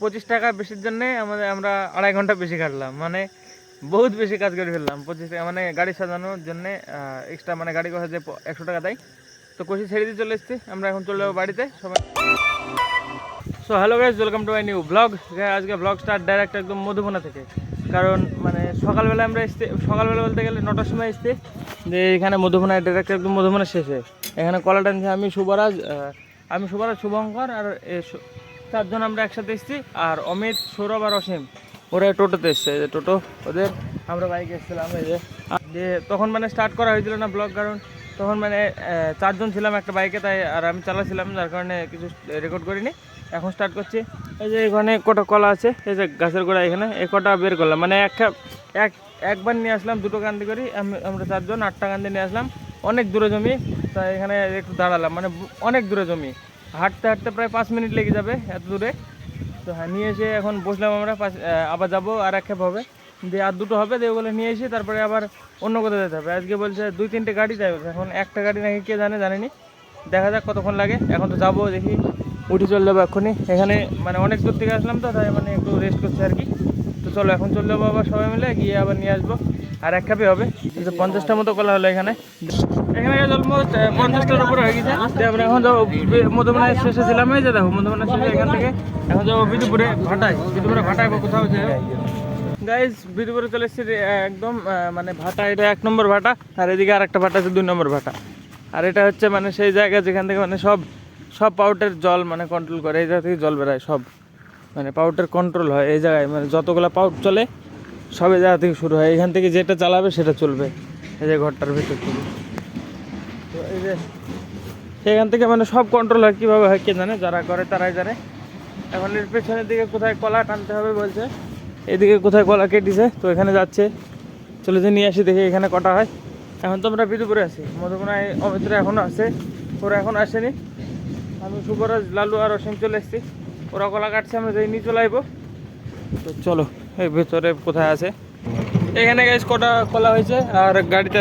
পঁচিশ টাকা বেশির জন্যে আমাদের, আমরা আড়াই ঘণ্টা বেশি কাটলাম। মানে বহুত বেশি কাজ করে ফেললাম। পঁচিশ টাকা মানে গাড়ি সাজানোর জন্যে এক্সট্রা মানে গাড়ি কথা যে একশো টাকা দেয়, তো কষি ছেড়ে দিয়ে চলে এসেছি। আমরা এখন চলে যাব বাড়িতে। সবাই so hello guys welcome to my new vlog আজকে ব্লগ স্টার্ট ডাইরেক্ট একদম মধুবনা থেকে। কারণ মানে সকালবেলা আমরা এসছি, সকালবেলা বলতে গেলে নটার সময় এসছি। যে এখানে মধুবনায় ডাইরেক্ট একদম মধুবনা শেষে। এখানে কলা টানছে আমি শুভরাজ আমি শুভরাজ শুভঙ্কর আর চারজন আমরা একসাথে এসেছি, আর অমিত, সৌরভ আর অসীম। ওরা টোটোতে এসছে, এই যে টোটো, ওদের আমরা বাইকে এসেছিলাম, এই যে। তখন মানে স্টার্ট করা হয়েছিল না ব্লগ, কারণ তখন মানে চারজন ছিলাম একটা বাইকে, তাই আর আমি চালাচ্ছিলাম যার কারণে কিছু রেকর্ড করিনি। এখন স্টার্ট করছি। এই যে এখানে কটা কলা আছে, এই যে গাছের গোড়া এখানে এ কটা বের করলাম। মানে একটা এক, একবার নিয়ে আসলাম, দুটো কান্দি করি, আমি- আমরা চারজন, আটটা কান্দি নিয়ে আসলাম। অনেক দূরে জমি, তাই এখানে একটু দাঁড়ালাম মানে অনেক দূরে জমি। হাঁটতে হাঁটতে প্রায় পাঁচ মিনিট লেগে যাবে এত দূরে। তো হ্যাঁ নিয়ে এসে এখন বসলাম আমরা আবার যাব, আর এক খেপ হবে। দিয়ে আর দুটো হবে, দিয়ে বলে নিয়ে এসে তারপরে আবার অন্য কোথাও যেতে হবে। আজকে বলছে দুই তিনটে গাড়ি যাবে এখন একটা গাড়ি নাকি কে জানে, জানেনি। দেখা যাক কতক্ষণ লাগে। এখন তো যাব, দেখি উঠে চলে যাব এক্ষুনি। এখানে মানে অনেক দূর থেকে আসলাম তো, তাই মানে একটু রেস্ট করছে আর কি। তো চলো, এখন চলে যাব আবার সবাই মিলে, গিয়ে আবার নিয়ে আসব। আর এক কাপে হবে। পঞ্চাশটার মতো কলা হলো এখানে। এখানে পঞ্চাশটার উপরে আমরা এখন শেষে ছিলাম এই যে দেখো এখান থেকে। এখন ভাটায়। কোথাও চলে একদম মানে এটা এক নম্বর আর এদিকে আর একটা দুই নম্বর আর এটা হচ্ছে মানে সেই জায়গা যেখান থেকে মানে সব সব পাউটের জল মানে কন্ট্রোল করে। এই জায়গা থেকে জল বেরোয় সব। মানে পাউটের কন্ট্রোল হয় এই জায়গায়। মানে যতগুলো পাউট চলে সব এই জায়গা থেকে শুরু হয়। এখান থেকে যেটা চালাবে, সেটা চলবে। এই যে ঘরটার ভিতর এই যে সেখান থেকে মানে সব কন্ট্রোল হয়, কীভাবে হয় কে জানে, যারা করে তারাই জানে। এখন এর পেছনের দিকে কোথায় কলা টানতে হবে বলছে, এদিকে কোথায় কলা কেটেছে, তো এখানে যাচ্ছে। চলে যে নিয়ে আসি, দেখি এখানে কটা হয়। এখন তো আমরা বিদুপুরে আছি। মধুবনায় অমিত্রা এখনও আছে, ওরা এখন আসেনি। আমি সুবরাজ, লালু আর অসীম চলে এসেছি। ওরা কলা কাটছে, আমরা যাই নিয়ে চলে আসব তো চলো, এই ভেতরে কোথায় আছে। এখানে গাইজ কটা কলা হয়েছে, আর গাড়িতে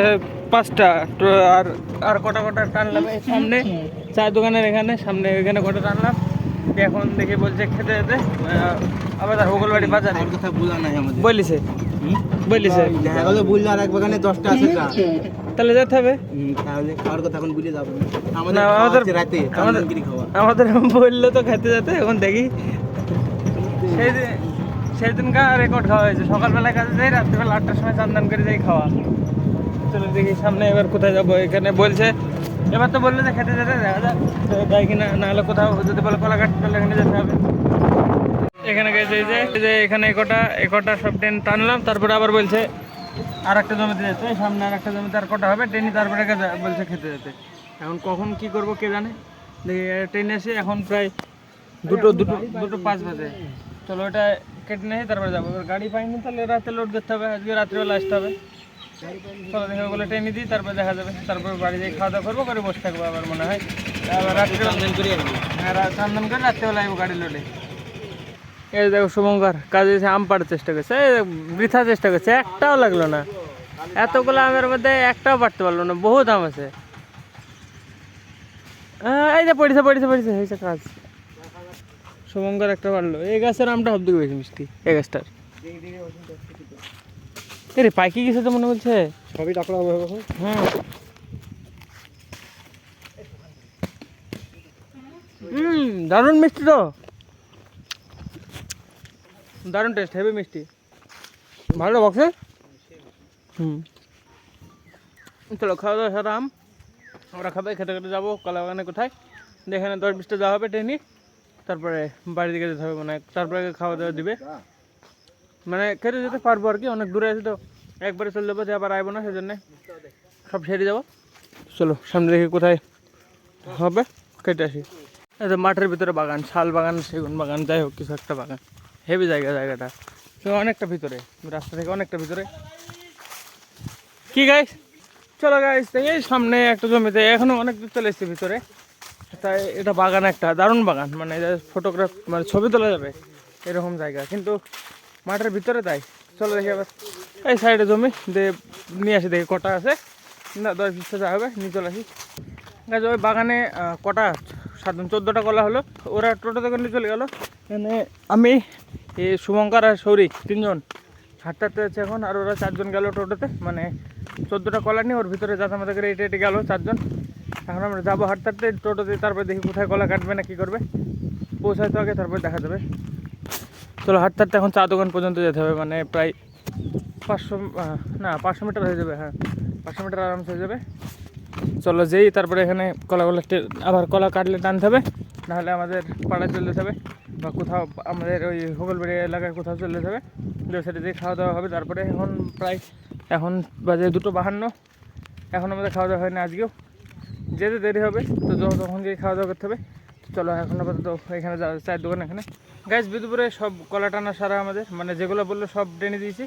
পাঁচটা আর আর কটা কটা টানলাম এই সামনে। চায়ের দোকানের এখানে সামনে এখানে কটা টানলাম। এখন দেখি বলছে খেতে যেতে আবার তার হোগলবাড়ি বাজারে। কথা বলা নাই আমাদের। বলিছে। বলিছে। দেখা গেলো বললে আর এক বাগানে দশটা আছে তাহলে যেতে হবে। তাহলে খাওয়ার কথা এখন বুঝে যাব আমাদের আমাদের- রাতে আমাদের- আমাদের বলল তো খেতে যেতে এখন দেখি। সেই দিন সেই দিনকার রেকর্ড খাওয়া হয়েছে। সকালবেলায় কাজে যাই রাত্রিবেলা আটটার সময় চান্দান করে যাই খাওয়া। চলো দেখি সামনে এবার কোথায় যাব। এখানে বলছে, এবার তো বলল যে খেতে যেতে, দেখা যাক। তো যাই কিনা নাহলে কোথাও যদি বলে কলা কাটতে তাহলে এখানে যেতে হবে। এখানে গেছে এই যে এখানে একটা একটা সব ট্রেন টানলাম, তারপরে আবার বলছে আর একটা জমিতে যেতে। সামনে আর একটা জমিতে আর কটা হবে? ট্রেনে তারপরে বলছে খেতে যেতে। এখন কখন কি করব কে জানে? দেখি, ট্রেন এসে এখন প্রায় দুটো দুটো দুটো পাঁচ বাজে। চলো ওটা কেটে নিয়ে তারপরে যাব। গাড়ি পাইনি, তাহলে রাতে লোড করতে হবে। আজকে রাত্রিবেলা আসতে হবে। চলো দেখে ওগুলো ট্রেনে দিই তারপরে দেখা যাবে। তারপর বাড়ি যেয়ে খাওয়া দাওয়া করব করে বসে থাকব আবার মনে হয়। আবার আসব হ্যাঁ করে রাত্রেবেলা আসব গাড়ি লোডে। এই দেখো শুভঙ্কর কাজে এসে আম পাড়ার চেষ্টা করছে। বৃথা চেষ্টা করছে একটাও লাগল না। এতগুলো আমের মধ্যে একটাও পারতে পারল না বহুত আম আছে। আহ, এই যে পড়েছে পড়েছে পড়েছে হয়েছে কাজ। শুভঙ্কর একটা পারল এই গাছের আমটা সব দিকে বেশি মিষ্টি এই গাছটার। এরে পাইকি গেছে তো মনে বলছে সবই ডাকলাম এখন। হুম হুম দারুণ মিষ্টি তো। দারুণ টেস্ট হেভি মিষ্টি। ভালো বক্সে হুম। চলো খাওয়া দাওয়া সারা আম। আমরা খাবে খেতে খেতে যাব। কলা বাগানে কোথায় যেখানে দশ বিশটা যাওয়া হবে ট্রেনই তারপরে বাড়ির দিকে যেতে হবে মানে তারপরে খাওয়া দাওয়া দিবে। মানে খেতে যেতে পারব আর কি, অনেক দূরে আছে তো। একবারে চলে যাব যে আবার আইবো না, সেজন্য সব সেরে যাব। চলো, সামনে দেখি কোথায় হবে, কেটে আসি। তো মাঠের ভিতরে বাগান, শাল বাগান, সেগুন বাগান, যাই হোক, কিছু একটা বাগান। হেভি জায়গা, জায়গাটা। তো অনেকটা ভিতরে, রাস্তা থেকে অনেকটা ভিতরে। কি গাইস চলো গাইস এই সামনে একটা জমিতে এখনও অনেক দূর চলে এসছে ভিতরে। তাই এটা বাগান একটা, দারুণ বাগান। মানে ফটোগ্রাফ মানে ছবি তোলা যাবে, এরকম জায়গা। কিন্তু মাঠের ভিতরে তাই। চলো দেখি আবার এই সাইডে জমি দিয়ে নিয়ে আসি দেখি কটা আছে। না, দশ বিশটা যা হবে, নিয়ে চলে আসি। গাছ, ওই বাগানে কটা সাতজন চোদ্দোটা কলা হলো। ওরা টোটোতে করে নিয়ে চলে গেলো। মানে আমি, এই শুভঙ্কর আর সৌরিক তিনজন। হাঁটতে যাচ্ছে এখন, আর ওরা চারজন গেল টোটোতে। মানে চোদ্দোটা কলা নিয়ে ওর ভিতরে যাতে আমাদের করে এটে এটে গেলো চারজন। এখন আমরা যাব হাঁটতে হাঁটতে টোটোতে, তারপরে দেখি কোথায় কলা কাটবে না কী করবে। পৌঁছায় তো আগে তারপরে দেখা যাবে। চলো হাঁটতে হাঁটতে এখন চা দোকান পর্যন্ত যেতে হবে মানে প্রায় পাঁচশো না, পাঁচশো মিটার হয়ে যাবে হ্যাঁ পাঁচশো মিটার আরামসে হয়ে যাবে। চলো যেই, তারপরে এখানে কলাগুলো আবার কলা কাটলে টানতে হবে, নাহলে আমাদের পাড়ায় চলে যেতে হবে, বা কোথাও আমাদের ওই হোগলবাড়ি এলাকায় কোথাও চলে যেতে হবে। সেটা দিয়ে খাওয়া দাওয়া হবে, তারপরে এখন প্রায়, এখন বাজে দুটো বাহান্ন, এখন আমাদের খাওয়া দাওয়া হয়নি আজকেও। যেতে দেরি হবে, তো যখন তখন গিয়ে খাওয়া দাওয়া করতে হবে। চলো, এখন আপাতত এখানে চায়ের দোকান এখানে। গ্যাস বিদুপুরে সব কলা টানা সারা আমাদের। মানে যেগুলো বলল সব টেনে দিয়েছি।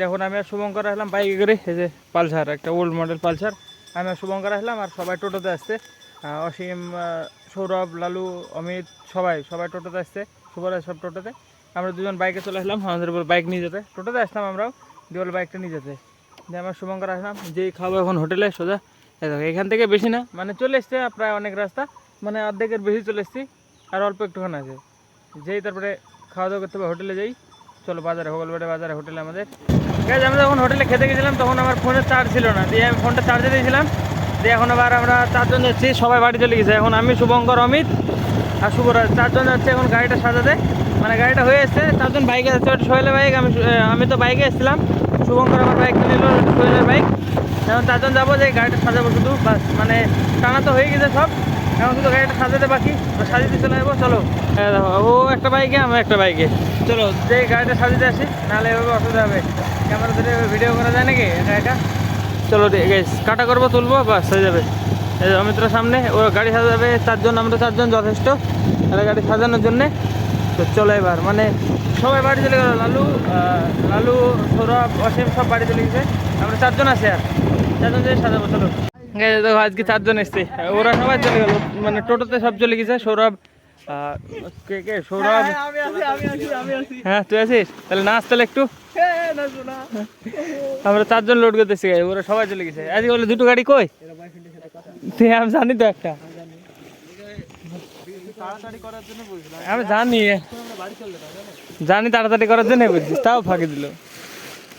দেখুন, আমি আর শুভঙ্কর আসলাম বাইকে করে। এই যে পালসার, একটা ওল্ড মডেল পালসার। আমি আর শুভঙ্কর আসলাম আর সবাই টোটোতে আসছে। অসীম সৌরভ, লালু, অমিত, সবাই সবাই টোটোতে আসছে। শুভরাজ সব টোটোতে। আমরা দুজন বাইকে চলে আসলাম। আমাদের উপর বাইক নিয়ে যেতে। টোটোতে আসলাম আমরাও। দেওয়াল বাইকটা নিয়ে যেতে। দিয়ে আমার শুভঙ্কর আসলাম। যেই খাব এখন হোটেলে, সোজা। এখান থেকে বেশি না। মানে চলে এসছে প্রায় অনেক রাস্তা। মানে অর্ধেকের বেশি চলে এসছি। আর অল্প একটুখানি আছে। যেই তারপরে খাওয়া দাওয়া করতে হবে, হোটেলে যাই। চলো বাজারে, হোগলবাড়ি বাজারে, হোটেলে আমাদের। ঠিক আছে আমি যখন হোটেলে খেতে গেছিলাম, তখন আমার ফোনে চার্জ ছিল না। দিয়ে আমি ফোনটা চার্জে দিয়েছিলাম। দিয়ে এখন আবার আমরা চারজন যাচ্ছি, সবাই বাড়ি চলে গেছে। এখন আমি, শুভঙ্কর, অমিত আর শুভরাজ। চারজন যাচ্ছে এখন গাড়িটা সাজাতে। মানে গাড়িটা হয়ে এসছে, চারজন বাইকে যাচ্ছে। ওটা সোহেলের বাইক আমি আমি তো বাইকে এসেছিলাম। শুভঙ্কর আমার বাইক নিল সোহেলের বাইক এখন চারজন যাব, যে গাড়িটা সাজাবো শুধু। বাস মানে টানা তো হয়ে গেছে সব। এখন শুধু গাড়িটা সাজাতে বাকি সাজিয়ে চলে যাব, চলো। ও একটা বাইকে আমি একটা বাইকে চলো যে গাড়িটা সাজিয়ে আসি, নাহলে এভাবে অসুবিধা হবে। ক্যামেরা ধরে ভিডিও করা যায় নাকি, একা চলো গেস কাটা করব, তুলবো, বাস, হয়ে যাবে। যে অমিত্র সামনে, ও গাড়ি সাজাবে চারজন আমরা চারজন যথেষ্ট। তাহলে গাড়ি সাজানোর জন্যে, তো চলো এবার মানে সবাই বাড়ি চলে গেল, লালু লালু, সৌরভ, অসীম সব বাড়ি চলে গেছে। আমরা চারজন আছি আর, চারজন যেয়ে সাজাবো, চলো। যে দেখো আজকে চারজন এসছে। ওরা সবাই চলে গেল। মানে টোটোতে সব চলে গেছে। সৌরভ কে কে? সৌরভ? হ্যাঁ তুই আছিস? তাহলে নাচ তাহলে একটু। আমরা চারজন লোড করতেছি ওরা সবাই চলে গেছে। আজকে বলে দুটো গাড়ি কই? আমি জানি তো একটা। আমি জানি। জানি তাড়াতাড়ি করার জন্য বলছিস। তাও ফাঁকি দিল।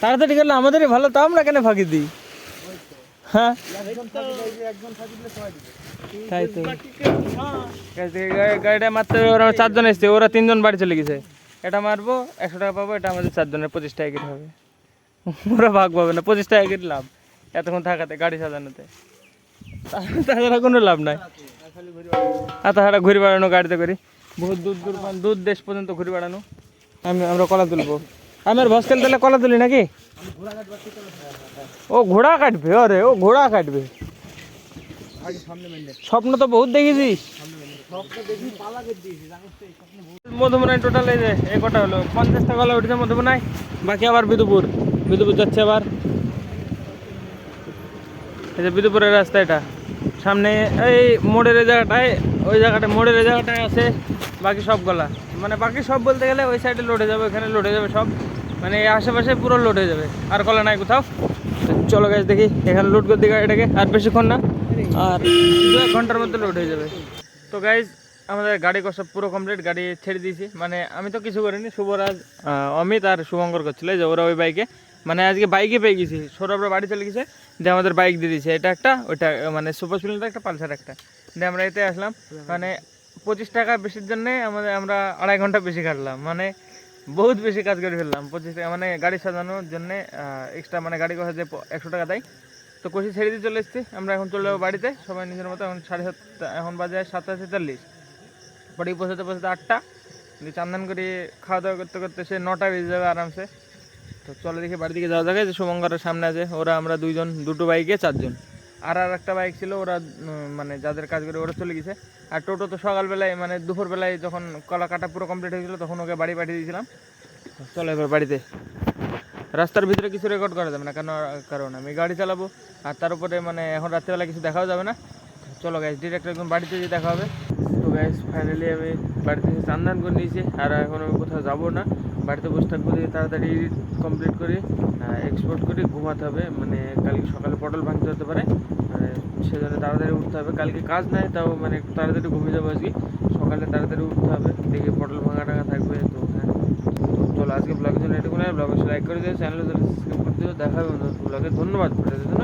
তাড়াতাড়ি করলে আমাদেরই ভালো তাও আমরা কেন ফাঁকি দিই? হ্যাঁ? তাই তো। গাড়ি- গাড়ি- গাড়িটা মারতে ওরা চারজন এসছে ওরা তিনজন বাড়ি চলে গেছে। এটা মারবো একশো টাকা পাবো এটা আমাদের চারজনের পঁচিশ টাকা কেটে হবে। ওরা ভাগ পাবে না পঁচিশ টাকা কেটে লাভ। এতক্ষণ থাকাতে গাড়ি সাজানোতে। তাছাড়া কোনো লাভ নাই। আর তাছাড়া ঘুরে বেড়ানো গাড়িতে করি। বহুত দূর দূর দূর দেশ পর্যন্ত ঘুরে বেড়ানো। আমি আমরা কলা তুলবো। আমি আর ভস্কেল তেলে কলা তুলি নাকি? ও ঘোড়া কাটবে, আরে, ও ঘোড়া কাটবে। স্বপ্ন তো বহুত দেখেছি মধুমনায় টোটাল এই যে এই কটা হলো? পঞ্চাশটা কলা উঠেছে মধুমনায় বাকি আবার বিদুপুর। বিদুপুর যাচ্ছে আবার। এই যে বিদুপুরের রাস্তা এটা। সামনে এই মোড়ের এই জায়গাটায়, ওই জায়গাটায় মোড়ের এই জায়গাটায় আছে। বাকি সব গলা। মানে বাকি সব বলতে গেলে ওই সাইডে লোড যাবে, ওখানে লোড যাবে সব। মানে আশেপাশে পুরো লোড হয়ে যাবে, আর কলা নাই কোথাও। চলো গাছ দেখি এখানে লোড করে দিই গাড়িটাকে আর বেশিক্ষণ না, আর দু এক ঘণ্টার মধ্যে লোড হয়ে যাবে। তো গাইজ আমাদের গাড়ি সব পুরো কমপ্লিট গাড়ি ছেড়ে দিয়েছি। মানে আমি তো কিছু করিনি, শুভরাজ অমিত আর শুভঙ্কর করছিল যে ওরা ওই বাইকে মানে আজকে বাইকে পেয়ে গেছি সৌরভরা বাড়ি চলে গেছে, দিয়ে আমাদের বাইক দিয়ে দিয়েছে। এটা একটা, ওইটা মানে সুপার স্প্লেন্ডার একটা, পালসার একটা। দিয়ে আমরা এতে আসলাম মানে পঁচিশ টাকা বেশির জন্যে আমাদের আমরা আড়াই ঘণ্টা বেশি কাটলাম। মানে বহুত বেশি কাজ করে ফেললাম। পঁচিশ টাকা মানে গাড়ি সাজানোর জন্যে এক্সট্রা মানে গাড়ি কথা যে একশো টাকা দেয়। তো কষি ছেড়ে দিয়ে চলে এসেছি। আমরা এখন চলে যাব বাড়িতে। সবাই নিজের মতো এখন সাড়ে সাতটা এখন বাজে সাতটা ছেচল্লিশ। বাড়ি পৌঁছাতে পৌঁছাতে আটটা। দিয়ে চান্দান করে খাওয়া দাওয়া করতে করতে সে নটা বেজে যাবে আরামসে। তো চলে দেখি বাড়ি দিকে যাওয়া যাবে যে শুভঙ্করের সামনে আছে। ওরা আমরা দুইজন, দুটো বাইকে চারজন। আর আর একটা বাইক ছিল, ওরা মানে যাদের কাজ করে ওরা চলে গেছে। আর টোটো তো সকালবেলায় মানে দুপুরবেলায় যখন কলা কাটা পুরো কমপ্লিট হয়েছিল, তখন ওকে বাড়ি পাঠিয়ে দিয়েছিলাম। চলো এবার বাড়িতে। রাস্তার ভিতরে কিছু রেকর্ড করা যাবে না, কেন, কারণ আমি গাড়ি চালাবো, আর তার উপরে মানে এখন রাত্রেবেলা কিছু দেখাও যাবে না। চলো গ্যাস ডিরেক্ট একদম বাড়িতে গিয়ে দেখা হবে। তো গ্যাস ফাইনালি আমি বাড়িতে চান্দান করে নিয়েছি, আর এখন আমি কোথাও যাব না। বাড়িতে বসে থাকব দিয়ে তাড়াতাড়ি কমপ্লিট করে এক্সপোর্ট করে ঘুমাতে হবে। মানে কালকে সকালে পটল ভাঙতে হতে পারে মানে সেজন্য তাড়াতাড়ি উঠতে হবে। কালকে কাজ নাই, তাও মানে একটু তাড়াতাড়ি ঘুমিয়ে যাব আজকে। সকালে তাড়াতাড়ি উঠতে হবে, দেখি পটল ভাঙা টাঙা থাকবে তো হ্যাঁ। চলো আজকে ব্লগের জন্য এটুকু নয় ব্লগে লাইক করে দিও চ্যানেলে সাবস্ক্রাইব করে দিও। দেখা হবে ব্লগে ধন্যবাদ ভিডিওর জন্য।